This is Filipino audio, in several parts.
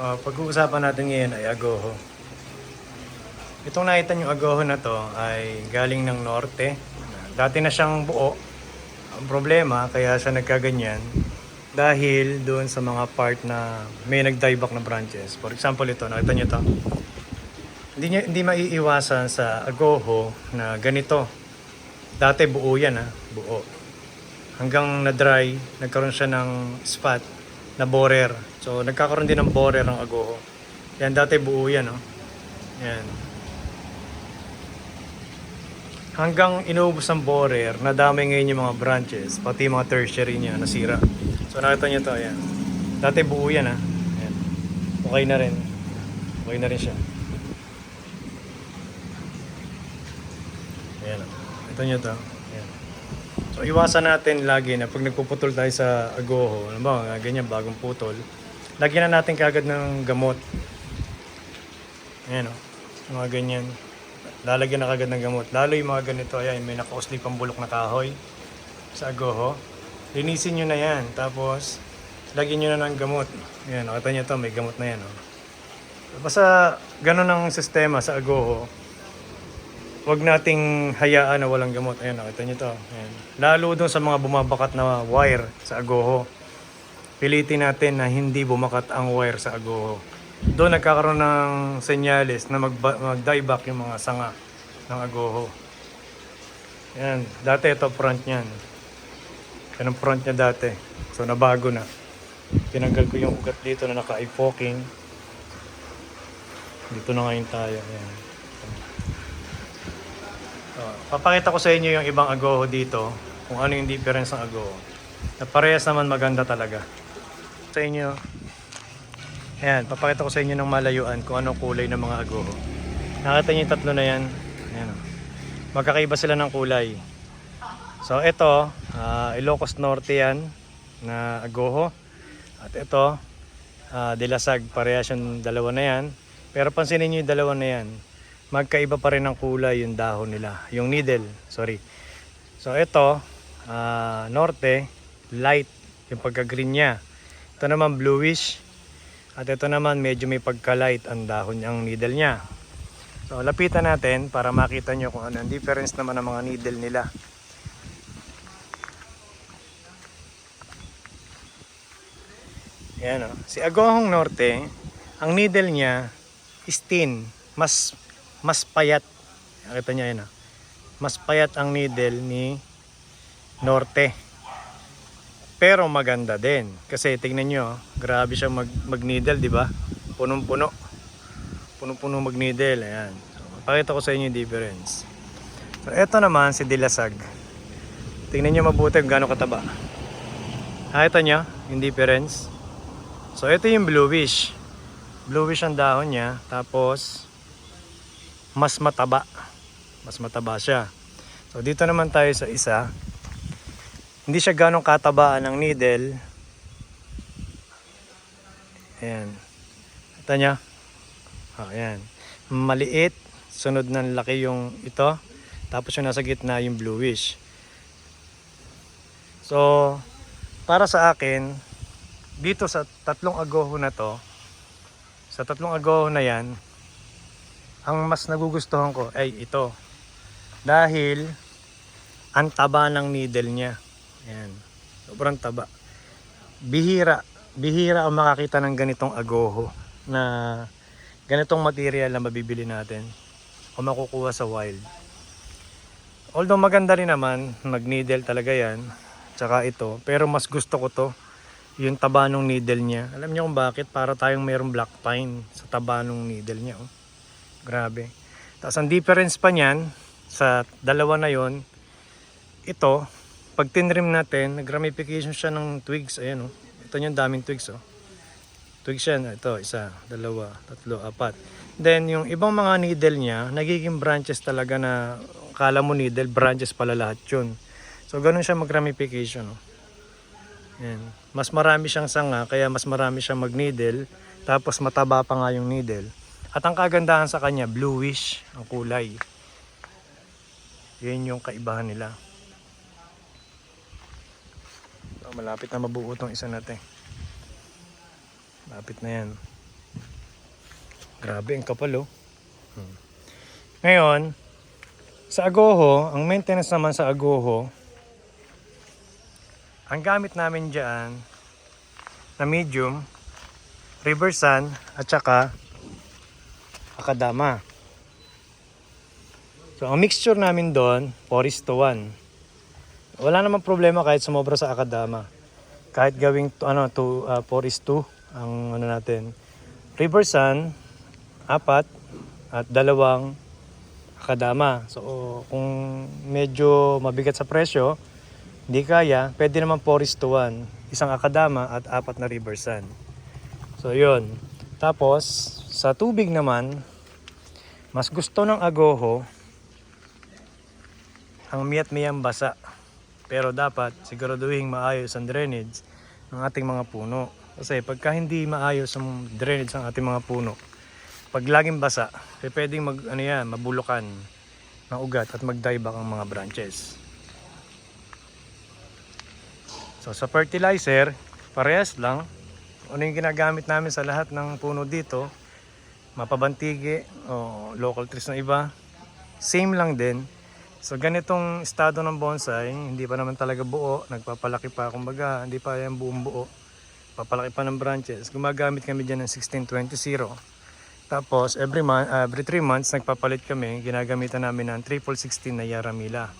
Uh, pag-uusapan natin ngayon ay agoho. Itong nakita yung agoho na to ay galing ng norte. Dati na siyang buo. Ang problema, kaya siya nagkaganyan dahil doon sa mga part na may nag-dieback na branches. For example, ito, nakita niyo to. Hindi, niya, hindi maiiwasan sa agoho na ganito. Dati buo yan ha, buo. Hanggang na-dry, nagkaroon siya ng spot na borer. So, nagkakaroon din ng borer ang agoho. Yan, dati buo yan, no? Yan. Hanggang inuubos ang borer, nadami ngayon yung mga branches, pati mga tertiary niya, nasira. So, nakita niyo to, yan. Dati buo yan, ha? Yan. Okay na rin. Okay na rin siya. Ayan, oh. ito niyo to. So, iwasan natin lagi na pag nagpuputol tayo sa agoho, ano ba, ganyan, bagong putol, lagyan na natin kagad ng gamot. Ayan o, mga ganyan. Lalagyan na kagad ng gamot. Lalo yung mga ganito, ayan, may nakausli pang bulok na kahoy sa agoho. Linisin nyo na yan. Tapos, lagyan nyo na ng gamot. Ayan, nakita nyo to, may gamot na yan. Oh. Basta ganun ang sistema sa agoho. Huwag nating hayaan na walang gamot. Ayan, nakita nyo to. Ayan. Lalo doon sa mga bumabakat na wire sa agoho. Pilitin natin na hindi bumakat ang wire sa agoho. Doon nagkakaroon ng senyales na mag mag-dieback yung mga sanga ng agoho. Ayan, dati ito front niyan. Yan ang front niya dati. So nabago na. Tinanggal ko yung ugat dito na naka-eye poking. Dito na ngayon tayo. Ayan. Oh, papakita ko sa inyo yung ibang agoho dito, kung ano yung difference ng agoho. Na parehas naman maganda talaga. Sa inyo, ayan, papakita ko sa inyo ng malayuan kung anong kulay ng mga agoho. Nakita niyo yung tatlo na yan. Ayan, oh. Magkakaiba sila ng kulay. So ito, ah, Ilocos Norte yan na agoho. At ito, ah, Dilasag, parehas yung dalawa na yan. Pero pansinin niyo yung dalawa na yan magkaiba pa rin ang kulay yung dahon nila. Yung needle, sorry. So ito, ah, norte, light, yung pagka-green niya. Ito naman bluish. At ito naman medyo may pagka-light ang dahon ang needle niya. So lapitan natin para makita nyo kung ano ang difference naman ng mga needle nila. Yan o. Si Agohong Norte, ang needle niya is thin. Mas mas payat. Nakita niyo yun ah. Mas payat ang needle ni Norte. Pero maganda din. Kasi tingnan nyo, oh, grabe siya mag, mag needle, di ba? Punong-puno. Punong-puno mag needle. Ayan. So, pakita ko sa inyo yung difference. So, eto naman si Dilasag. Tingnan nyo mabuti kung gaano kataba. Nakita nyo yung difference? So, ito yung bluish. Bluish ang dahon niya. Tapos, mas mataba. Mas mataba siya. So dito naman tayo sa isa. Hindi siya ganong katabaan ng needle. Ayan. Ito niya. Oh, ayan. Maliit. Sunod ng laki yung ito. Tapos yung nasa gitna yung bluish. So, para sa akin, dito sa tatlong agoho na to, sa tatlong agoho na yan, ang mas nagugustuhan ko ay ito. Dahil ang taba ng needle niya. Ayan. Sobrang taba. Bihira. Bihira ang makakita ng ganitong agoho na ganitong material na mabibili natin o makukuha sa wild. Although maganda rin naman, mag-needle talaga yan. Tsaka ito. Pero mas gusto ko to yung taba ng needle niya. Alam niyo kung bakit? Para tayong mayroong black pine sa taba ng needle niya. Oh. Grabe. Tapos ang difference pa niyan sa dalawa na yon, ito, pag tinrim natin, nag-ramification siya ng twigs. Ayan oh. Ito yung daming twigs oh. Twigs yan. Ito, isa, dalawa, tatlo, apat. Then yung ibang mga needle niya, nagiging branches talaga na kala mo needle, branches pala lahat yun. So ganun siya mag-ramification oh. Ayan. Mas marami siyang sanga, kaya mas marami siyang mag-needle. Tapos mataba pa nga yung needle. At ang kagandahan sa kanya, bluish ang kulay. Yan yung kaibahan nila. So, malapit na mabuo tong isa natin. Malapit na yan. Grabe, ang kapal oh. Hmm. Ngayon, sa Agoho, ang maintenance naman sa Agoho, ang gamit namin dyan na medium, river sand, at saka akadama. So, ang mixture namin doon, 4 is to 1. Wala namang problema kahit sumobra sa akadama. Kahit gawing to, ano, to, uh, 4 is 2 ang ano natin. River sand, apat, at dalawang akadama. So, kung medyo mabigat sa presyo, hindi kaya, pwede naman 4 is to 1. Isang akadama at apat na river sand. So, yun. Tapos, sa tubig naman, mas gusto ng agoho ang miyat miyang basa. Pero dapat siguraduhin maayos ang drainage ng ating mga puno. Kasi pagka hindi maayos ang drainage ng ating mga puno, pag laging basa, eh, pwedeng mag, ano yan, mabulukan ng ugat at mag-dieback ang mga branches. So sa fertilizer, parehas lang. Ano yung ginagamit namin sa lahat ng puno dito, mapabantigi o local trees na iba, same lang din. So ganitong estado ng bonsai, hindi pa naman talaga buo, nagpapalaki pa, kumbaga hindi pa yan buong buo. Papalaki pa ng branches. Gumagamit kami dyan ng 1620. Tapos every month, every 3 months nagpapalit kami, ginagamitan namin ng triple 16 na Yaramila.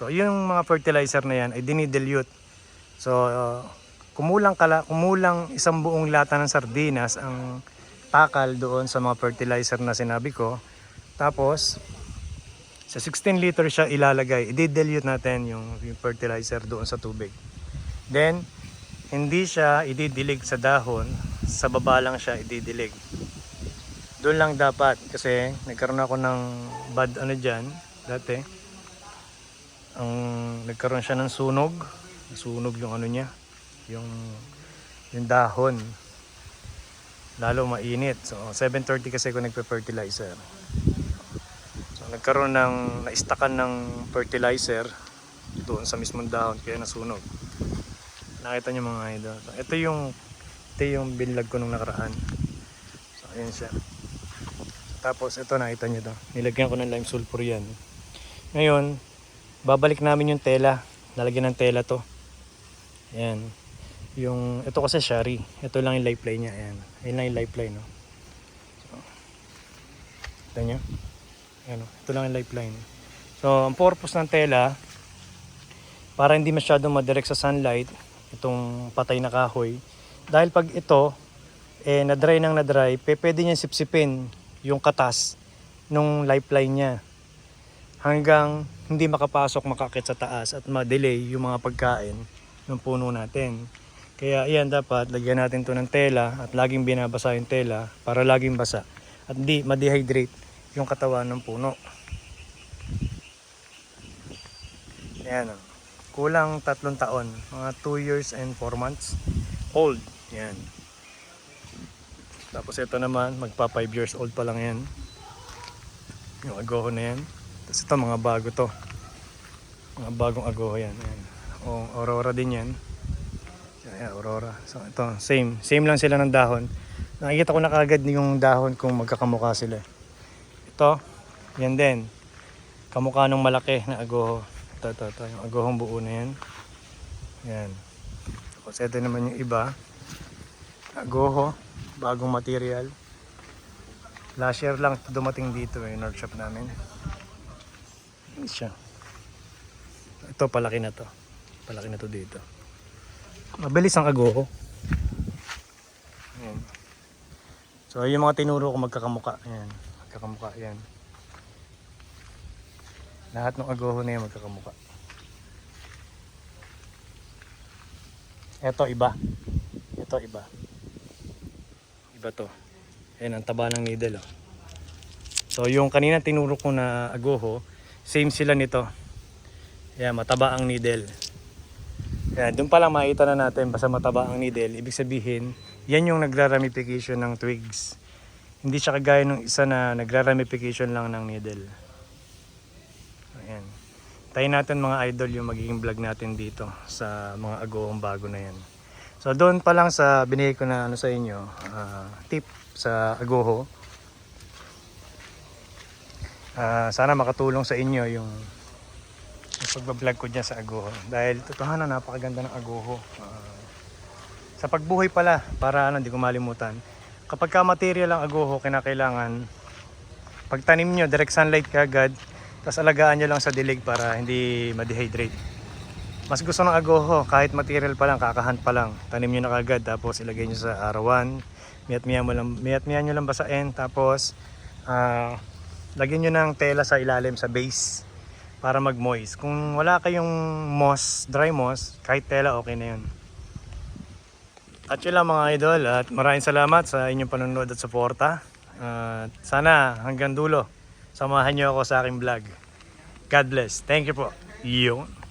So yung mga fertilizer na yan ay dinidilute. So uh, kumulang kala, kumulang isang buong lata ng sardinas ang pakal doon sa mga fertilizer na sinabi ko. Tapos sa 16 liter siya ilalagay. I-dilute natin yung, yung fertilizer doon sa tubig. Then, hindi siya ididilig sa dahon. Sa baba lang siya ididilig. Doon lang dapat. Kasi nagkaroon ako ng bad ano dyan. Dati. Ang, nagkaroon siya ng sunog. Sunog yung ano niya. Yung, yung dahon. Lalo mainit. So, 7.30 kasi ako nagpe-fertilizer. Nagkaroon ng naistakan ng fertilizer doon sa mismong dahon kaya nasunog. Nakita niyo mga idol ito yung ito yung binlag ko nung nakaraan. So ayan siya. Tapos ito nakita niyo to. Nilagyan ko ng lime sulfur yan. Ngayon babalik namin yung tela. Lalagyan ng tela to. Ayan yung ito kasi shari ito lang yung lifeline niya ayan ayan lang yung lifeline no so, ito niyo ano, ito lang yung lifeline. So, ang purpose ng tela, para hindi masyadong madirect sa sunlight, itong patay na kahoy. Dahil pag ito, eh, na-dry nang na-dry, pe, pwede niya sipsipin yung katas nung lifeline niya. Hanggang hindi makapasok makakit sa taas at ma-delay yung mga pagkain ng puno natin. Kaya yan dapat, lagyan natin to ng tela at laging binabasa yung tela para laging basa at hindi ma-dehydrate yung katawan ng puno. Ayan o. Kulang tatlong taon. Mga 2 years and 4 months old. Yan. Tapos ito naman, magpa 5 years old pa lang yan. Yung agoho na yan. Tapos ito mga bago to. Mga bagong agoho yan. yan. O, aurora din yan. Ayan, aurora. So ito, same. Same lang sila ng dahon. Nakikita ko na kagad yung dahon kung magkakamukha sila. Ito, yan din. Kamukha nung malaki na agoho. Ito, ito, ito. Yung agohong buo na yan. Yan. Tapos ito naman yung iba. Agoho. Bagong material. Last year lang dumating dito eh. North shop namin. Yan siya. Ito, palaki na to. Palaki na to dito. Mabilis ang agoho. Yan. So, yung mga tinuro ko magkakamuka. Yan magkakamukha yan lahat ng agoho na yan magkakamukha eto iba eto iba iba to yan ang taba ng needle oh. so yung kanina tinuro ko na agoho same sila nito yan mataba ang needle yan, doon pa lang makita na natin basta mataba ang needle ibig sabihin yan yung nagra-ramification ng twigs hindi siya kagaya ng isa na nagra-ramification lang ng needle. Ayan. Tayo natin mga idol yung magiging vlog natin dito sa mga agoong bago na yan. So doon pa lang sa binigay ko na ano sa inyo, ah, tip sa agoho. Ah, sana makatulong sa inyo yung pagbablog ko dyan sa agoho. Dahil totohanan napakaganda ng agoho. Ah, sa pagbuhay pala, para ano, hindi ko malimutan. Kapag ka material ang agoho, kinakailangan pagtanim nyo, direct sunlight kagad, tapos alagaan nyo lang sa dilig para hindi ma-dehydrate. Mas gusto ng agoho, kahit material pa lang, kakahan pa lang, tanim nyo na kagad, tapos ilagay nyo sa arawan, miyat miya mo lang, miyat miya nyo lang basain, tapos ah, lagyan nyo ng tela sa ilalim, sa base, para mag-moist. Kung wala kayong moss, dry moss, kahit tela, okay na yun. At yun lang mga idol, at maraming salamat sa inyong panonood at suporta. At sana hanggang dulo, samahan nyo ako sa aking vlog. God bless. Thank you po. Yun.